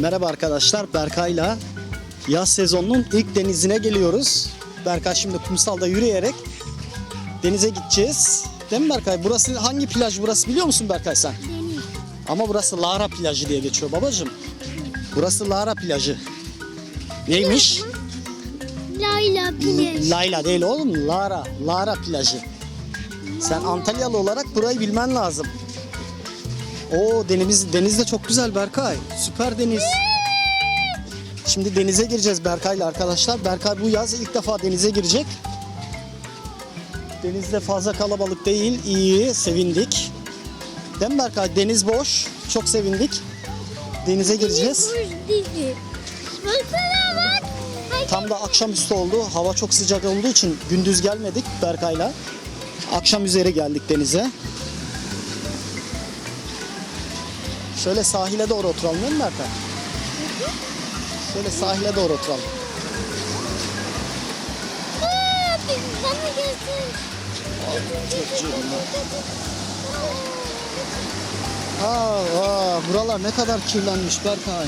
Merhaba arkadaşlar. Berkay'la yaz sezonunun ilk denizine geliyoruz. Berkay şimdi kumsalda yürüyerek denize gideceğiz. Değil mi Berkay? Burası hangi plaj burası biliyor musun Berkay sen? Deniz. Ama burası Lara plajı diye geçiyor babacığım. Burası Lara plajı. Neymiş? Layla plaj. Layla değil oğlum. Lara. Lara plajı. Sen Antalyalı olarak burayı bilmen lazım. O deniz deniz de çok güzel Berkay. Süper deniz. Şimdi denize gireceğiz Berkay'la arkadaşlar. Berkay bu yaz ilk defa denize girecek. Denizde fazla kalabalık değil. iyi, sevindik. Değil mi Berkay? Deniz boş. Çok sevindik. Denize gireceğiz. Tam da akşamüstü oldu. Hava çok sıcak olduğu için gündüz gelmedik Berkay'la. Akşam üzeri geldik denize. Şöyle sahile doğru oturalım değil mi Berkay? Şöyle sahile doğru oturalım. Aa, bir- Bana göster. Aa, aa, buralar ne kadar kirlenmiş Berkay.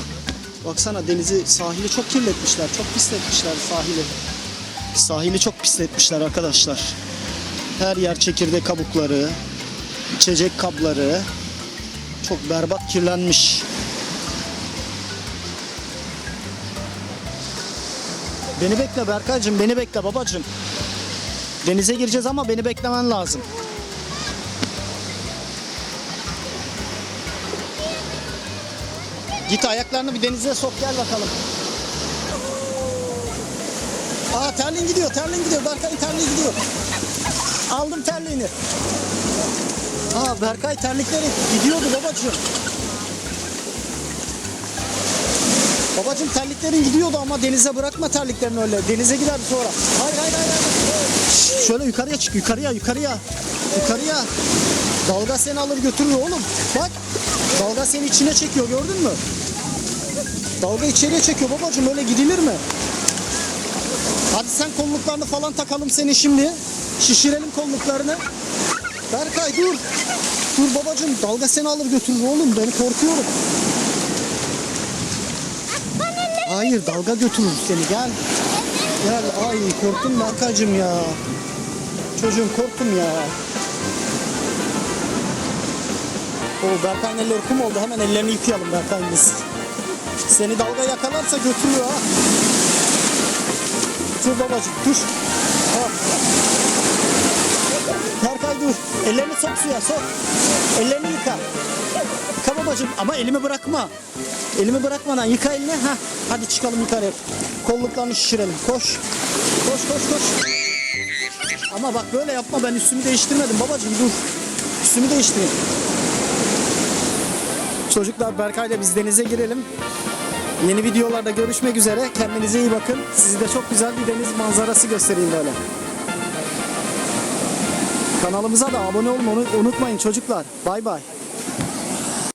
Baksana denizi, sahili çok kirletmişler. Çok pisletmişler sahili. Sahili çok pisletmişler arkadaşlar. Her yer çekirdek kabukları, içecek kabları. Çok berbat kirlenmiş. Beni bekle Berkaycığım, beni bekle babacığım. Denize gireceğiz ama beni beklemen lazım. Git ayaklarını bir denize sok gel bakalım. Aa terliğin gidiyor, terliğin gidiyor. Berkay'ın terliği gidiyor. Aldım terliğini. Aa Berkay terlikleri gidiyordu babacığım. Babacığım terliklerin gidiyordu ama denize bırakma terliklerini öyle. Denize gider sonra. Hayır hayır hayır. hayır. Şöyle yukarıya çık yukarıya yukarıya. Yukarıya. Dalga seni alır götürür oğlum. Bak. Dalga seni içine çekiyor gördün mü? Dalga içeriye çekiyor babacığım öyle gidilir mi? Hadi sen kolluklarını falan takalım seni şimdi. Şişirelim kolluklarını. Berkay dur. Dur babacığım dalga seni alır götürür oğlum ben korkuyorum. Hayır dalga götürür seni gel. Gel ay korktum Berkay'cığım ya. Çocuğum korktum ya. O Berkay'ın elleri kum oldu hemen ellerini yıkayalım Berkay'ın. Seni dalga yakalarsa götürüyor ha. Dur babacığım dur. Ha. Ellerini sok suya sok. Ellerini yıka. Yıka babacığım ama elimi bırakma. Elimi bırakmadan yıka elini. Ha. Hadi çıkalım yukarı. Kolluklarını şişirelim. Koş. Koş koş koş. Ama bak böyle yapma ben üstümü değiştirmedim babacığım dur. Üstümü değiştireyim. Çocuklar Berkay'la biz denize girelim. Yeni videolarda görüşmek üzere. Kendinize iyi bakın. Sizi de çok güzel bir deniz manzarası göstereyim böyle. Kanalımıza da abone olmayı unutmayın çocuklar. Bay bay.